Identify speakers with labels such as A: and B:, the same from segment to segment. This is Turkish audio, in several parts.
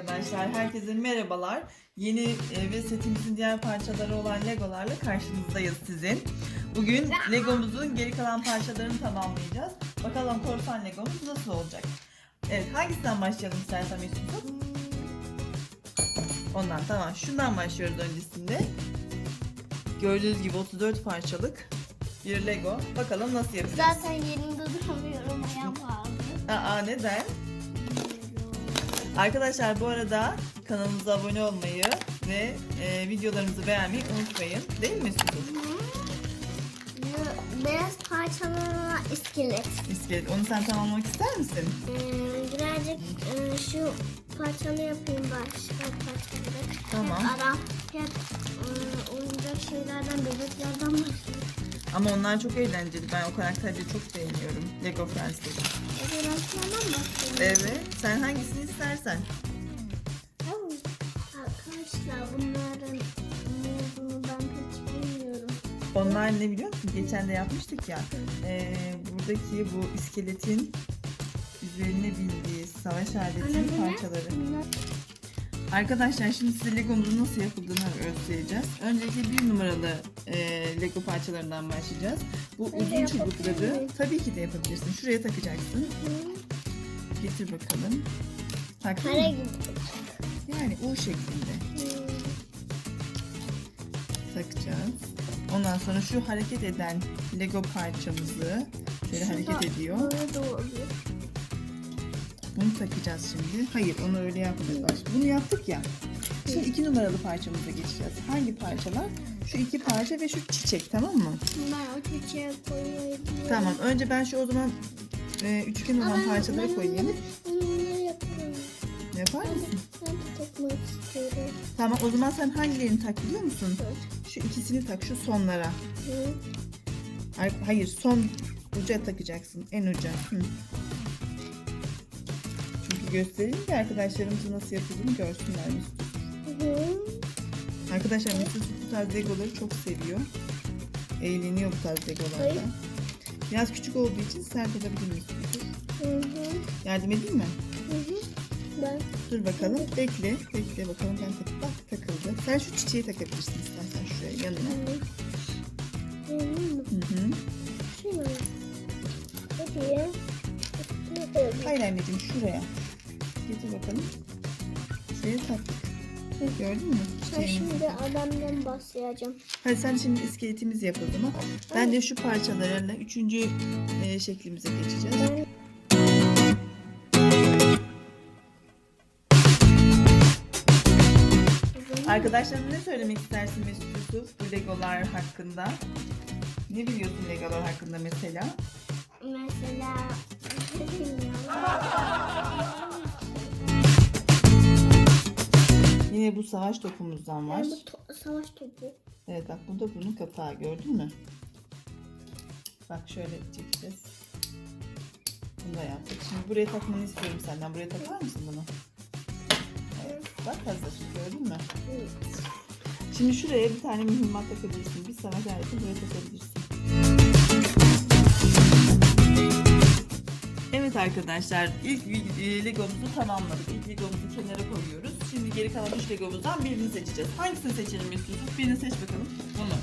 A: Arkadaşlar, herkese merhabalar. Yeni e, ve setimizin diğer parçaları olan Legolarla karşınızdayız sizin. Bugün Legomuzun geri kalan parçalarını tamamlayacağız. Bakalım korsan Legomuz nasıl olacak? Evet, hangisinden başlayalım istersen Mesut'um? Ondan tamam. Şundan başlıyoruz öncesinde. Gördüğünüz gibi 34 parçalık bir Lego. Bakalım nasıl yapacağız?
B: Zaten yerimde duramıyorum ayağım ağrıyor.
A: Aa neden? Arkadaşlar bu arada kanalımıza abone olmayı ve e, videolarımızı beğenmeyi unutmayın. Değil mi?
B: Bu Beyaz parçalı iskelet.
A: İskelet. Onu sen tamamlamak ister misin?
B: Ee, birazcık e, şu parçalı yapayım başka parçaları.
A: Tamam.
B: Hep ara, hep e, oyuncak şeylerden, bebeklerden başlayayım.
A: Ama onlar çok eğlenceli. Ben o karakterleri çok beğeniyorum. Lego.
B: Bebeklerden başlayayım.
A: Evet. Sen hangisini istersen.
B: Arkadaşlar bunların olduğunu ben hiç bilmiyorum.
A: Onlar ne biliyor musun? Geçen de yapmıştık ya. E, buradaki bu iskeletin üzerine bindiği savaş aletinin parçaları.
B: Bunlar
A: Arkadaşlar şimdi size Legomuzun nasıl yapıldığını göstereceğiz. Öncelikle bir numaralı e, Lego parçalarından başlayacağız. Bu
B: de
A: uzun çubukları tabii ki de yapabilirsin. Şuraya takacaksın.
B: Hı,
A: Getir bakalım. Taktın
B: kare
A: mı?
B: gibi.
A: Yani U şeklinde
B: Hı.
A: takacağız. Ondan sonra şu hareket eden Lego parçamızı şöyle
B: Şurada
A: hareket ediyor.
B: Böyle olabilir.
A: Bunu takacağız şimdi. Hayır onu öyle yapmayacağız. Bunu yaptık ya. Şimdi iki numaralı parçamıza geçeceğiz. Hangi parçalar? Şu iki parça ve şu çiçek tamam mı?
B: Ben o çiçeğe koymayı biliyorum.
A: Tamam. Önce ben şu o zaman e, üçgen olan
B: Ama ben-
A: parçaları
B: ben
A: koyayım.
B: onları- Onları yapıyorum.
A: Yapar mısın?
B: Ben de takmak istiyorum.
A: Tamam. O zaman sen hangilerini tak biliyor musun?
B: Evet.
A: Şu ikisini tak şu sonlara.
B: Hı.
A: Ay- Hayır son uca takacaksın. En uca. Hı. Göstereyim ki arkadaşlarımızın nasıl yapıldığını görsünler Mesut.
B: Hı.
A: Arkadaşlar Mesut bu tarz legoları çok seviyor. Eğleniyor bu tarz legolarda. Biraz küçük olduğu için sert olabilir Mesut.
B: Hı hı.
A: Yardım edeyim mi?
B: Hı hı. Ben
A: Dur bakalım. Bekle. Bekle bakalım ben tak bak takıldı. Sen şu çiçeği takabilirsin istersen şuraya yanına.
B: Hı.
A: Hı hı.
B: Şu mu? Hadi. Hadi.
A: Hayır anneciğim şuraya. Getir bakalım. Şuraya taktık. Gördün mü?
B: Ben şimdi adamdan başlayacağım.
A: Hadi sen şimdi iskeletimiz yapıldı mı? Ben de şu parçalarla üçüncü e, şeklimize geçeceğiz.
B: Ben
A: Arkadaşlarım ne söylemek istersin Mesut Yusuf bu legolar hakkında? Ne biliyorsun legolar hakkında mesela?
B: mesela
A: Yine bu savaş topumuzdan var.
B: Ben bu to- savaş topu.
A: Evet bak bu da bunun kapağı gördün mü? Bak şöyle çekeceğiz. Bunu da yaptık. Şimdi buraya takmanı istiyorum senden. Buraya takar mısın bunu? Evet. Bak hazır. Gördün mü? Şimdi şuraya bir tane mühimmat takabilirsin. Bir savaş aleti buraya takabilirsin. Evet arkadaşlar ilk e, legomuzu tamamladık. İlk legomuzu kenara koyuyoruz. Şimdi geri kalan üç legomuzdan birini seçeceğiz. Hangisini seçelim Mesut? Birini seç bakalım. Bunu.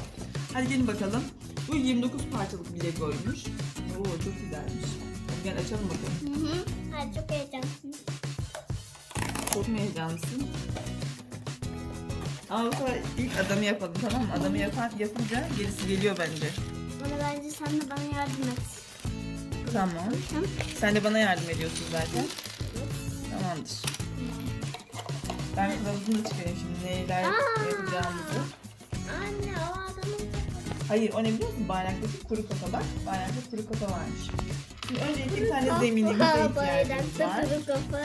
A: Hadi gelin bakalım. Bu 29 parçalık bir legoymuş. Oo çok güzelmiş. Hadi gel açalım bakalım.
B: Hı hı. Ay, çok heyecanlıyım.
A: Çok mu heyecanlısın? Ama bu sefer ilk adamı yapalım tamam mı? Adamı yapan, yapınca gerisi geliyor bence.
B: Bana bence sen de bana yardım et.
A: Tamam. Sen de bana yardım ediyorsun zaten. Tamamdır. Ben kılavuzunu çıkarayım şimdi neler yapacağımızı.
B: Anne o adamın
A: Hayır o ne biliyor musun? Bayraktaki kuru kafa bak. Bayrakta kuru kafa varmış. Şimdi öncelikle bir tane zeminimize ihtiyacımız var.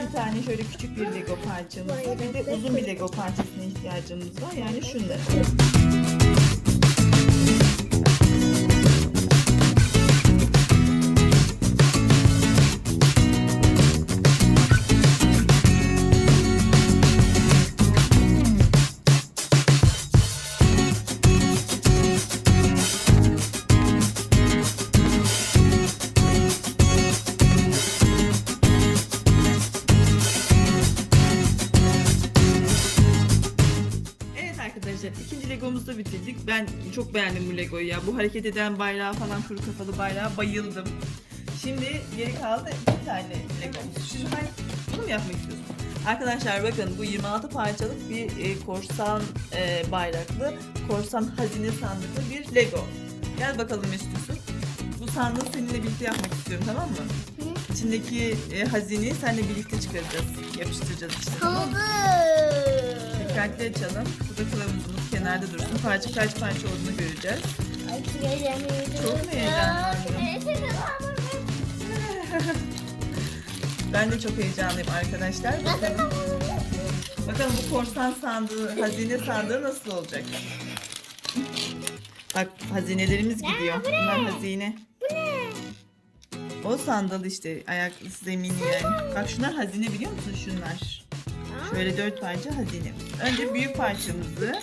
A: Bir tane şöyle küçük bir Lego parçamız var. Bir de uzun bir Lego parçasına ihtiyacımız var. Yani şunları. Legomuzu da bitirdik. Ben çok beğendim bu Lego'yu ya. Bu hareket eden bayrağı falan kuru kafalı bayrağa bayıldım. Şimdi geri kaldı bir tane Legomuz. Şimdi hangi, bunu mu yapmak istiyorsun? Arkadaşlar bakın bu 26 parçalık bir e, korsan e, bayraklı, korsan hazine sandıklı bir Lego. Gel bakalım Mesut Yusuf. Bu sandığı seninle birlikte yapmak istiyorum tamam mı?
B: Hı?
A: İçindeki e, hazineyi seninle birlikte çıkaracağız. Yapıştıracağız işte. tamam mı? Dikkatli açalım. Bu da kılavuzumuz kenarda dursun. Parça kaç parça olduğunu göreceğiz.
B: Ay çok heyecanlıyım.
A: Çok mu Ben de çok heyecanlıyım arkadaşlar. Bakalım, bakalım bu korsan sandığı, hazine sandığı nasıl olacak? Bak hazinelerimiz gidiyor. Bunlar hazine.
B: Bu ne?
A: O sandal işte ayak zemini yani. Bak şunlar hazine biliyor musun şunlar? Şöyle dört parça hazine. Önce büyük parçamızı,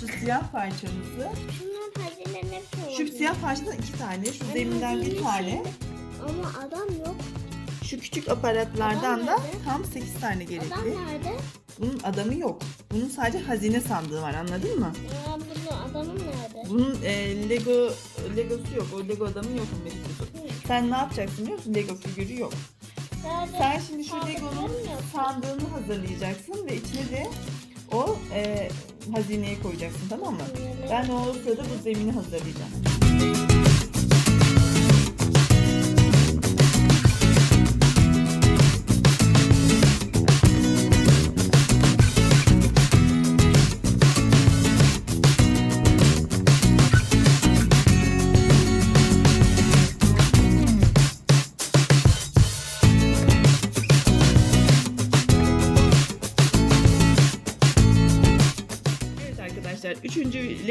A: şu siyah parçamızı,
B: Şunun hazinenin hepsi
A: şu siyah parçadan iki tane, şu zeminden bir tane,
B: Ama adam yok.
A: şu küçük aparatlardan da
B: nerede?
A: tam 8 tane
B: Adam
A: gerekli.
B: nerede?
A: Bunun adamı yok. Bunun sadece hazine sandığı var anladın mı?
B: Ya bunun adamın nerede?
A: Bunun e, Lego Legosu yok. O Lego adamı yok Mesut. Sen ne yapacaksın biliyor musun? Lego figürü yok. Sen şimdi şu Lego'nun sandığını hazırlayacaksın ve içine de o e, hazineyi koyacaksın tamam mı? Ben o sırada bu zemini hazırlayacağım.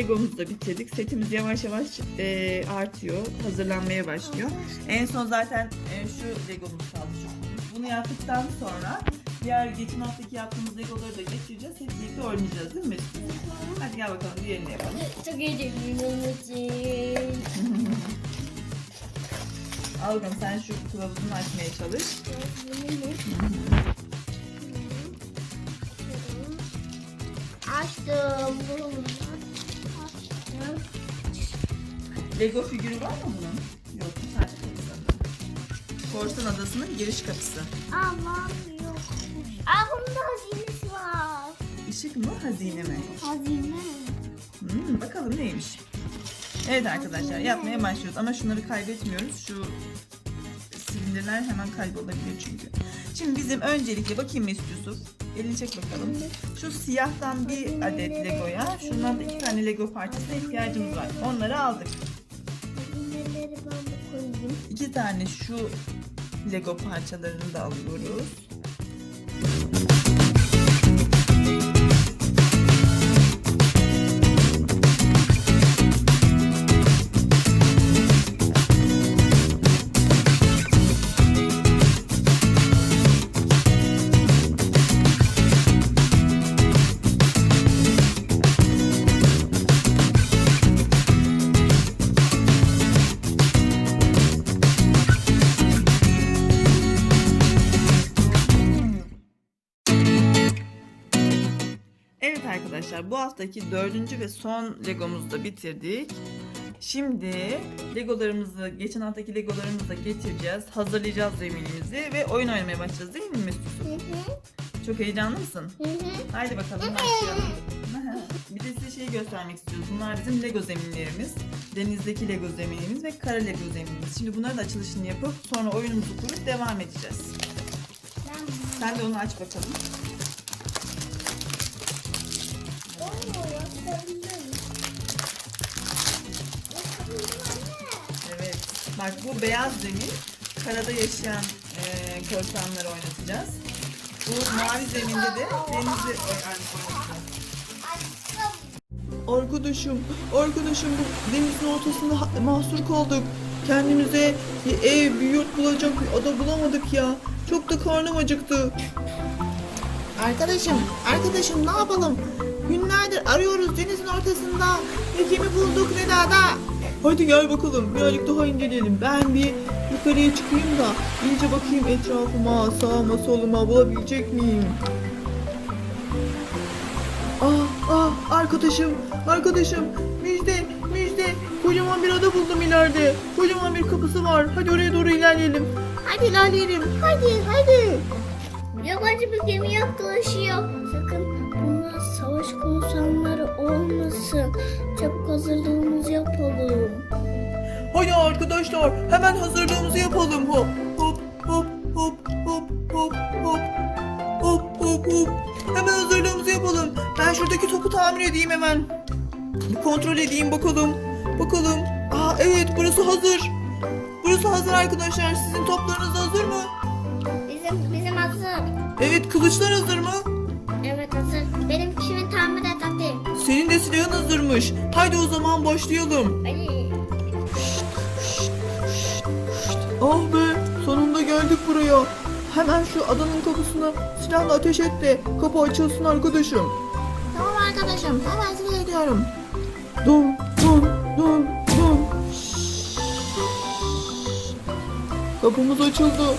A: Legomuzu da bitirdik. Setimiz yavaş yavaş e, artıyor. Hazırlanmaya başlıyor. En son zaten e, şu Legomuz kaldı. Şu. Bunu yaptıktan sonra diğer geçen haftaki yaptığımız Legoları da geçireceğiz. Hep birlikte oynayacağız değil mi? Hadi gel bakalım diğerini yapalım.
B: Çok heyecanlıyım onun için.
A: Al bakalım sen şu kılavuzunu açmaya çalış.
B: Açtım.
A: Lego figürü var mı bunun? Yok. Kapısı. Korsan Adası'nın giriş kapısı.
B: Aman yok. Aa bunda hazinesi var.
A: Işık mı hazine mi?
B: Hazine.
A: Hmm, bakalım neymiş. Evet arkadaşlar yapmaya başlıyoruz ama şunları kaybetmiyoruz. Şu silindirler hemen kaybolabilir çünkü. Şimdi bizim öncelikle bakayım Mesut Yusuf. Elini çek bakalım. Şu siyahtan bir adet Lego'ya, şundan da iki tane Lego parçasına ihtiyacımız var. Onları aldık.
B: Ben de koyayım.
A: İki tane şu Lego parçalarını da alıyoruz. Arkadaşlar bu haftaki dördüncü ve son Legomuzu da bitirdik. Şimdi Legolarımızı, geçen haftaki Legolarımızı da getireceğiz. Hazırlayacağız zeminimizi ve oyun oynamaya başlayacağız değil mi Mesut?
B: Hı hı.
A: Çok heyecanlı mısın?
B: Hı hı.
A: Haydi bakalım başlayalım. bir de size şeyi göstermek istiyoruz. Bunlar bizim Lego zeminlerimiz. Denizdeki Lego zeminimiz ve kara Lego zeminimiz. Şimdi bunların açılışını yapıp sonra oyunumuzu kurup devam edeceğiz. Sen de onu aç bakalım. Bak bu beyaz zemin karada yaşayan e, korsanları oynatacağız. Bu mavi zeminde de denizi oy- oynatacağız. Arkadaşım, arkadaşım bu denizin ortasında mahsur kaldık. Kendimize bir ev, bir yurt bulacak bir ada bulamadık ya. Çok da karnım acıktı. Arkadaşım, arkadaşım ne yapalım? Günlerdir arıyoruz denizin ortasında. Ne gemi bulduk ne de ada. Hadi gel bakalım birazcık daha inceleyelim. Ben bir yukarıya çıkayım da iyice bakayım etrafıma, sağıma, soluma bulabilecek miyim? Ah ah arkadaşım arkadaşım müjde müjde kocaman bir ada buldum ileride. Kocaman bir kapısı var. Hadi oraya doğru ilerleyelim. Hadi ilerleyelim. Hadi hadi.
B: Yabancı bir gemi yaklaşıyor. Savaş korsanları olmasın. Çabuk hazırlığımızı yapalım.
A: Hadi arkadaşlar hemen hazırlığımızı yapalım. Hop hop hop hop hop hop hop hop hop hop. Hemen hazırlığımızı yapalım. Ben şuradaki topu tamir edeyim hemen. Bir kontrol edeyim bakalım. Bakalım. Aa evet burası hazır. Burası hazır arkadaşlar. Sizin toplarınız hazır mı?
B: Bizim bizim hazır.
A: Evet kılıçlar hazır mı?
B: Evet hazır. Benim kimi tamir hadi.
A: Senin de silahın hazırmış. Haydi o zaman başlayalım.
B: Hadi.
A: Ah be sonunda geldik buraya. Hemen şu adanın kapısına silahla ateş et de kapı açılsın arkadaşım. Tamam arkadaşım hemen size ediyorum. Dum dum dum dum. Kapımız açıldı.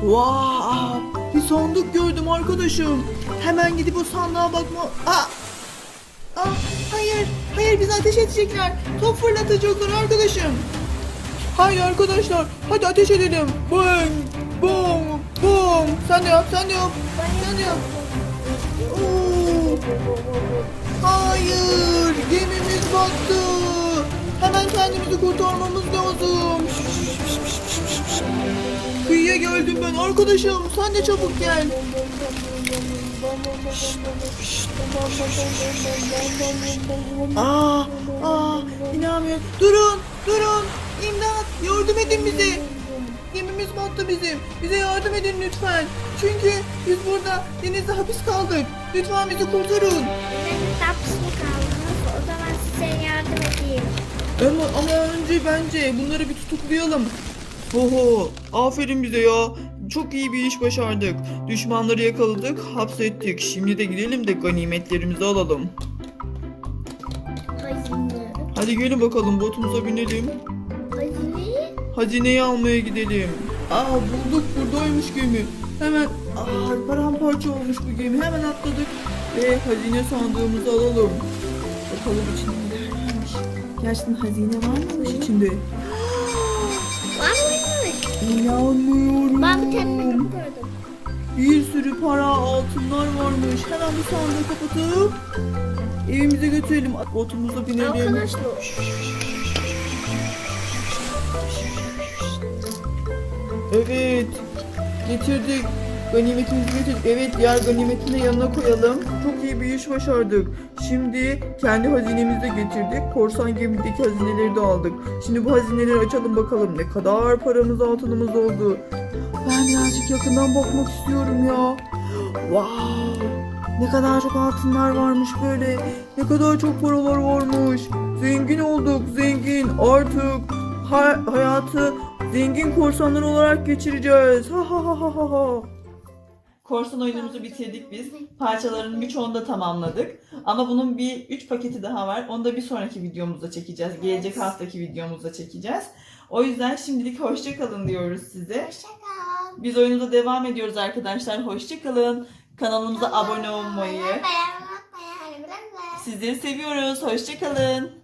A: Wow, bir sandık gördüm arkadaşım. Hemen gidip o sandığa bakma. Aa, aa, hayır, hayır bizi ateş edecekler. Top fırlatacaklar arkadaşım. Haydi arkadaşlar, hadi ateş edelim. Bang, bom, bom. Sen de yap, sen de yap, sen de yap. Oo. Hayır, gemimiz battı. Hemen kendimizi kurtarmamız lazım. Kıyıya geldim ben arkadaşım. Sen de çabuk gel. Aa, aa, inanmıyorum. Durun, durun. İmdat, yardım edin bize. Gemimiz battı bizim. Bize yardım edin lütfen. Çünkü biz burada denizde hapis kaldık. Lütfen bizi kurtarın.
B: Benim hapis mi kaldınız? O zaman size yardım edeyim.
A: Ama, ama önce bence bunları bir tutuklayalım. Oho, aferin bize ya. Çok iyi bir iş başardık. Düşmanları yakaladık, hapsettik. Şimdi de gidelim de ganimetlerimizi alalım.
B: Hazine.
A: Hadi gelin bakalım botumuza binelim.
B: Hazine.
A: Hazineyi almaya gidelim. Aa bulduk buradaymış gemi. Hemen aa paramparça olmuş bu gemi. Hemen atladık ve hazine sandığımızı alalım. Bakalım içinde neler varmış. Gerçekten hazine var mıymış içinde? İnanmıyorum.
B: Ben kendimi gördüm.
A: Bir sürü para, altınlar varmış. Hemen bu sandığı kapatıp evimize götürelim. Botumuza binelim.
B: Arkadaşlar.
A: Evet. Getirdik. Ganimetimizi getirdik. Evet diğer ganimetini de yanına koyalım. Çok iyi bir iş başardık. Şimdi kendi hazinemizi de getirdik. Korsan gemideki hazineleri de aldık. Şimdi bu hazineleri açalım bakalım. Ne kadar paramız altınımız oldu. Ben birazcık yakından bakmak istiyorum ya. Wow. Ne kadar çok altınlar varmış böyle. Ne kadar çok paralar varmış. Zengin olduk zengin. Artık ha- hayatı zengin korsanlar olarak geçireceğiz. Ha ha ha ha ha. Korsan oyunumuzu bitirdik biz. Parçaların birçoğunu da tamamladık. Ama bunun bir 3 paketi daha var. Onu da bir sonraki videomuzda çekeceğiz. Gelecek haftaki videomuzda çekeceğiz. O yüzden şimdilik hoşça kalın diyoruz size.
B: Hoşçakal.
A: Biz oyunumuza devam ediyoruz arkadaşlar. Hoşça kalın. Kanalımıza abone olmayı. Sizleri seviyoruz. Hoşça kalın.